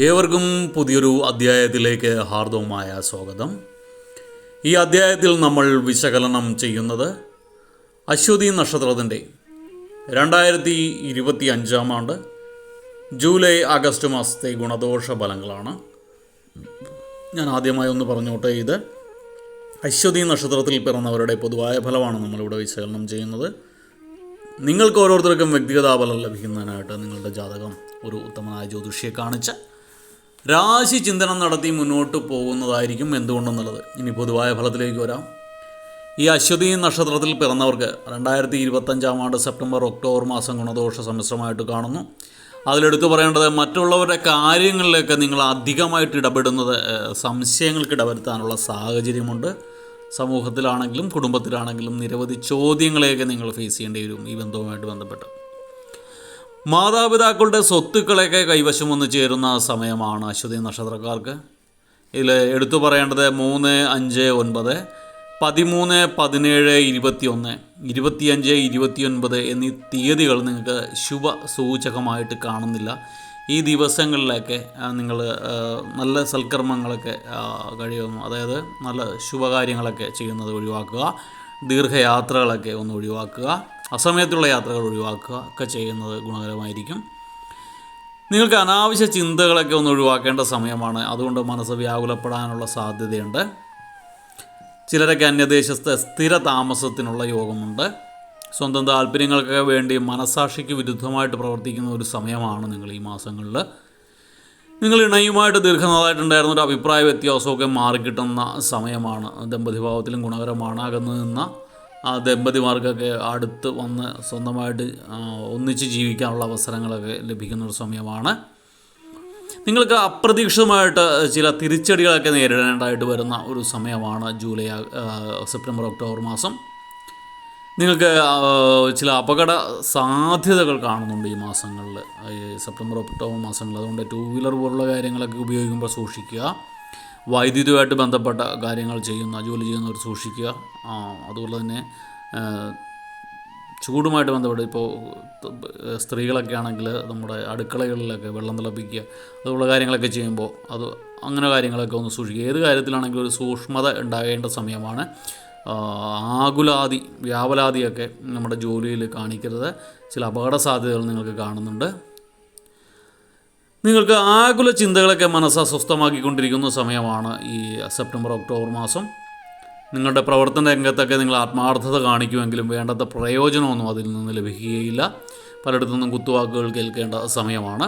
ഏവർക്കും പുതിയൊരു അധ്യായത്തിലേക്ക് ഹാർദവുമായ സ്വാഗതം. ഈ അധ്യായത്തിൽ നമ്മൾ വിശകലനം ചെയ്യുന്നത് അശ്വതി നക്ഷത്രത്തിന്റെ രണ്ടായിരത്തി ഇരുപത്തി അഞ്ചാം ആണ്ട് ജൂലൈ ആഗസ്റ്റ് മാസത്തെ ഗുണദോഷ ഫലങ്ങളാണ്. ഞാൻ ആദ്യമായി ഒന്ന് പറഞ്ഞോട്ടെ ഇത് അശ്വതി നക്ഷത്രത്തിൽ പിറന്നവരുടെ പൊതുവായ ഫലമാണ് നമ്മളിവിടെ വിശകലനം ചെയ്യുന്നത്. നിങ്ങൾക്ക് ഓരോരുത്തർക്കും വ്യക്തിഗത ഫലം ലഭിക്കുന്നതിനായിട്ട് നിങ്ങളുടെ ജാതകം ഒരു ഉത്തമനായ ജ്യോതിഷിയെ കാണിച്ച് രാശി ചിന്തനം നടത്തി മുന്നോട്ട് പോകുന്നതായിരിക്കും എന്തുകൊണ്ടെന്നുള്ളത്. ഇനി പൊതുവായ ഫലത്തിലേക്ക് വരാം. ഈ അശ്വതി നക്ഷത്രത്തിൽ പിറന്നവർക്ക് രണ്ടായിരത്തി ഇരുപത്തഞ്ചാം ആണ്ട് സെപ്റ്റംബർ ഒക്ടോബർ മാസം ഗുണദോഷ സമ്മിശ്രമായിട്ട് കാണുന്നു. അതിലെടുത്തു പറയേണ്ടത് മറ്റുള്ളവരുടെ കാര്യങ്ങളിലൊക്കെ നിങ്ങൾ അധികമായിട്ട് ഇടപെടുന്നത് സംശയങ്ങൾക്ക് ഇടവരുത്താനുള്ള സാഹചര്യമുണ്ട്. സമൂഹത്തിലാണെങ്കിലും കുടുംബത്തിലാണെങ്കിലും നിരവധി ചോദ്യങ്ങളെയൊക്കെ നിങ്ങൾ ഫേസ് ചെയ്യേണ്ടി വരും ഈ ബന്ധവുമായിട്ട് ബന്ധപ്പെട്ട്. മാതാപിതാക്കളുടെ സ്വത്തുക്കളൊക്കെ കൈവശം വന്ന് ചേരുന്ന സമയമാണ് അശ്വതി നക്ഷത്രക്കാർക്ക്. ഇതിൽ എടുത്തു പറയേണ്ടത് മൂന്ന് അഞ്ച് ഒൻപത് പതിമൂന്ന് പതിനേഴ് ഇരുപത്തിയൊന്ന് ഇരുപത്തിയഞ്ച് ഇരുപത്തിയൊൻപത് എന്നീ തീയതികൾ നിങ്ങൾക്ക് ശുഭ സൂചകമായിട്ട് കാണുന്നില്ല. ഈ ദിവസങ്ങളിലൊക്കെ നിങ്ങൾ നല്ല സൽക്കർമ്മങ്ങളൊക്കെ കഴിയുന്നു. അതായത് നല്ല ശുഭകാര്യങ്ങളൊക്കെ ചെയ്യുന്നത് ഒഴിവാക്കുക ദീർഘയാത്രകളൊക്കെ ഒന്ന് ഒഴിവാക്കുക. അസമയത്തുള്ള യാത്രകൾ ഒഴിവാക്കുക ഒക്കെ ചെയ്യുന്നത് ഗുണകരമായിരിക്കും. നിങ്ങൾക്ക് അനാവശ്യ ചിന്തകളൊക്കെ ഒന്ന് ഒഴിവാക്കേണ്ട സമയമാണ്. അതുകൊണ്ട് മനസ്സ് വ്യാകുലപ്പെടാനുള്ള സാധ്യതയുണ്ട്. ചിലരൊക്കെ അന്യദേശത്ത് സ്ഥിര താമസത്തിനുള്ള യോഗമുണ്ട്. സ്വന്തം താല്പര്യങ്ങൾക്കൊക്കെ വേണ്ടി മനസാക്ഷിക്ക് വിരുദ്ധമായിട്ട് പ്രവർത്തിക്കുന്ന ഒരു സമയമാണ് നിങ്ങൾ ഈ മാസങ്ങളിൽ. നിങ്ങൾ ഇണയുമായിട്ട് ദീർഘനാളായിട്ടുണ്ടായിരുന്ന ഒരു അഭിപ്രായ വ്യത്യാസമൊക്കെ മാറിക്കിട്ടുന്ന സമയമാണ്. ദമ്പതിഭാവത്തിലും ഗുണകരമാണ്. അകന്നു നിന്ന ആ ദമ്പതിമാർക്കൊക്കെ അടുത്ത് വന്ന് സ്വന്തമായിട്ട് ഒന്നിച്ച് ജീവിക്കാനുള്ള അവസരങ്ങളൊക്കെ ലഭിക്കുന്ന ഒരു സമയമാണ്. നിങ്ങൾക്ക് അപ്രതീക്ഷിതമായിട്ട് ചില തിരിച്ചടികളൊക്കെ നേരിടേണ്ടതായിട്ട് വരുന്ന ഒരു സമയമാണ് ജൂലൈ സെപ്റ്റംബർ ഒക്ടോബർ മാസം. നിങ്ങൾക്ക് ചില അപകട സാധ്യതകൾ കാണുന്നുണ്ട് ഈ മാസങ്ങളിൽ. സെപ്റ്റംബർ ഒക്ടോബർ മാസങ്ങളിൽ. അതുകൊണ്ട് ടൂ വീലർ പോലുള്ള കാര്യങ്ങളൊക്കെ ഉപയോഗിക്കുമ്പോൾ സൂക്ഷിക്കുക. വൈദ്യുതിയുമായിട്ട് ബന്ധപ്പെട്ട കാര്യങ്ങൾ ചെയ്യുന്ന ജോലി ചെയ്യുന്നവർ സൂക്ഷിക്കുക. അതുപോലെ തന്നെ ചൂടുമായിട്ട് ബന്ധപ്പെട്ട് ഇപ്പോൾ സ്ത്രീകളൊക്കെ ആണെങ്കിൽ നമ്മുടെ അടുക്കളകളിലൊക്കെ വെള്ളം തിളപ്പിക്കുക അതുപോലെ കാര്യങ്ങളൊക്കെ ചെയ്യുമ്പോൾ അത് അങ്ങനെ കാര്യങ്ങളൊക്കെ ഒന്ന് സൂക്ഷിക്കുക. ഏത് കാര്യത്തിലാണെങ്കിലും ഒരു സൂക്ഷ്മത ഉണ്ടാകേണ്ട സമയമാണ്. ആകുലാതി വ്യാപലാതിയൊക്കെ നമ്മുടെ ജോലിയിൽ കാണിക്കരുത്. ചില അപകട സാധ്യതകൾ നിങ്ങൾക്ക് കാണുന്നുണ്ട്. നിങ്ങൾക്ക് ആകുല ചിന്തകളൊക്കെ മനസ്സ് അസ്വസ്ഥമാക്കിക്കൊണ്ടിരിക്കുന്ന സമയമാണ് ഈ സെപ്റ്റംബർ ഒക്ടോബർ മാസം. നിങ്ങളുടെ പ്രവർത്തന രംഗത്തൊക്കെ നിങ്ങൾ ആത്മാർത്ഥത കാണിക്കുമെങ്കിലും വേണ്ടത്ര പ്രയോജനമൊന്നും അതിൽ നിന്ന് ലഭിക്കുകയില്ല. പലയിടത്തു നിന്നും കുത്തുവാക്കുകൾ കേൾക്കേണ്ട സമയമാണ്.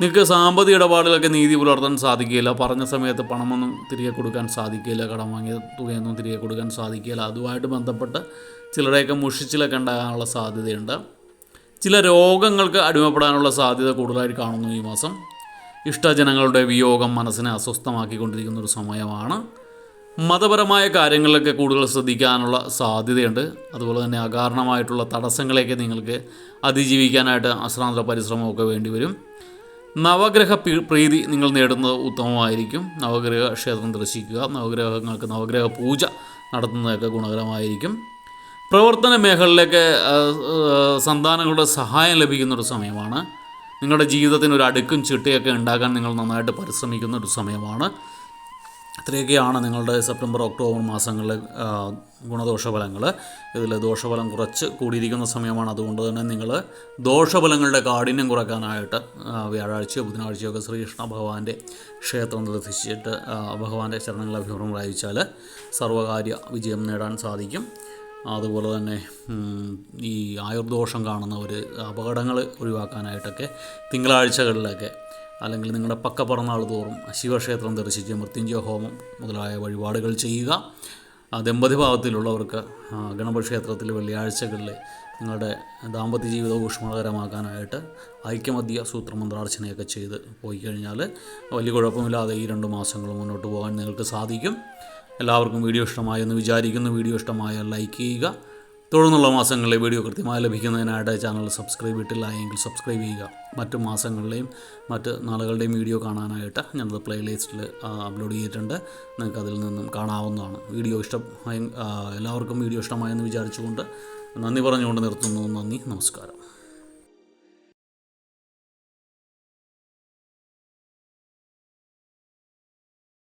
നിങ്ങൾക്ക് സാമ്പത്തിക ഇടപാടുകളൊക്കെ നീതി പുലർത്താൻ സാധിക്കില്ല പറഞ്ഞ സമയത്ത് പണമൊന്നും തിരികെ കൊടുക്കാൻ സാധിക്കില്ല കടം വാങ്ങിയ തുകയൊന്നും തിരികെ കൊടുക്കാൻ സാധിക്കില്ല അതുമായിട്ട് ബന്ധപ്പെട്ട് ചിലരെയൊക്കെ മുഷിച്ചിലൊക്കെ ഉണ്ടാകാനുള്ള സാധ്യതയുണ്ട്. ചില രോഗങ്ങൾക്ക് അടിമപ്പെടാനുള്ള സാധ്യത കൂടുതലായി കാണുന്നു ഈ മാസം. ഇഷ്ടജനങ്ങളുടെ വിയോഗം മനസ്സിനെ അസ്വസ്ഥമാക്കിക്കൊണ്ടിരിക്കുന്ന ഒരു സമയമാണ്. മതപരമായ കാര്യങ്ങളിലൊക്കെ കൂടുതൽ ശ്രദ്ധിക്കാനുള്ള സാധ്യതയുണ്ട്. അതുപോലെ തന്നെ അകാരണമായിട്ടുള്ള തടസ്സങ്ങളെയൊക്കെ നിങ്ങൾക്ക് അതിജീവിക്കാനായിട്ട് അശ്രാന്ത പരിശ്രമമൊക്കെ വേണ്ടിവരും നവഗ്രഹ പ്രീതി നിങ്ങൾ നേടുന്നത് ഉത്തമമായിരിക്കും. നവഗ്രഹ ക്ഷേത്രം ദർശിക്കുക നവഗ്രഹങ്ങൾക്ക് നവഗ്രഹ പൂജ നടത്തുന്നതൊക്കെ ഗുണകരമായിരിക്കും. പ്രവർത്തന മേഖലയിലേക്ക് സന്താനങ്ങളുടെ സഹായം ലഭിക്കുന്നൊരു സമയമാണ്. നിങ്ങളുടെ ജീവിതത്തിന് ഒരു അടുക്കും ചിട്ടയൊക്കെ ഉണ്ടാക്കാൻ നിങ്ങൾ നന്നായിട്ട് പരിശ്രമിക്കുന്ന ഒരു സമയമാണ്. ഇത്രയൊക്കെയാണ് നിങ്ങളുടെ സെപ്റ്റംബർ ഒക്ടോബർ മാസങ്ങളിലെ ഗുണദോഷഫലങ്ങൾ. ഗുണദോഷ ഫലങ്ങൾ ഇതിൽ ദോഷഫലം കുറച്ച് കൂടിയിരിക്കുന്ന സമയമാണ്. അതുകൊണ്ട് തന്നെ നിങ്ങൾ ദോഷഫലങ്ങളുടെ കാഠിന്യം കുറയ്ക്കാനായിട്ട് വ്യാഴാഴ്ചയോ ബുധനാഴ്ചയോ ഒക്കെ ശ്രീകൃഷ്ണ ഭഗവാന്റെ ക്ഷേത്രം ദർശിച്ചിട്ട് ആ, ഭഗവാന്റെ ചരണങ്ങൾ അഭിമുഖം വായിച്ചാൽ സർവകാര്യ വിജയം നേടാൻ സാധിക്കും. അതുപോലെ തന്നെ ഈ ആയുർദോഷം കാണുന്നവർ അപകടങ്ങൾ ഒഴിവാക്കാനായിട്ടൊക്കെ തിങ്കളാഴ്ചകളിലൊക്കെ അല്ലെങ്കിൽ നിങ്ങളുടെ പക്ക പിറന്നാൾ തോറും ശിവക്ഷേത്രം ദർശിച്ച് മൃത്യുഞ്ജയ ഹോമം മുതലായ വഴിപാടുകൾ ചെയ്യുക. ദമ്പതി ഭാവത്തിലുള്ളവർക്ക് ഗണപക്ഷേത്രത്തിൽ വെള്ളിയാഴ്ചകളിൽ നിങ്ങളുടെ ദാമ്പത്യ ജീവിതം ഊഷ്മളകരമാക്കാനായിട്ട് ഐക്യമദ്യ സൂത്രമന്ത്രാർച്ചനയൊക്കെ ചെയ്ത് പോയി കഴിഞ്ഞാൽ വലിയ കുഴപ്പമില്ലാതെ ഈ രണ്ട് മാസങ്ങൾ മുന്നോട്ട് പോകാൻ നിങ്ങൾക്ക് സാധിക്കും. എല്ലാവർക്കും വീഡിയോ ഇഷ്ടമായെന്ന് വിചാരിക്കുന്നു. വീഡിയോ ഇഷ്ടമായ ലൈക്ക് ചെയ്യുക. തുടർന്നുള്ള മാസങ്ങളിലെ വീഡിയോ കൃത്യമായി ലഭിക്കുന്നതിനായിട്ട് ചാനൽ സബ്സ്ക്രൈബ് ചെയ്തിട്ടില്ല എങ്കിൽ സബ്സ്ക്രൈബ് ചെയ്യുക. മറ്റു മാസങ്ങളിലെയും മറ്റ് നാളുകളുടെയും വീഡിയോ കാണാനായിട്ട് ഞാനത് പ്ലേലിസ്റ്റിൽ അപ്ലോഡ് ചെയ്തിട്ടുണ്ട്. നിങ്ങൾക്ക് അതിൽ നിന്നും കാണാവുന്നതാണ്. വീഡിയോ ഇഷ്ടം എല്ലാവർക്കും വീഡിയോ ഇഷ്ടമായെന്ന് വിചാരിച്ചുകൊണ്ട് നന്ദി പറഞ്ഞുകൊണ്ട് നിർത്തുന്നു. നന്ദി നമസ്കാരം.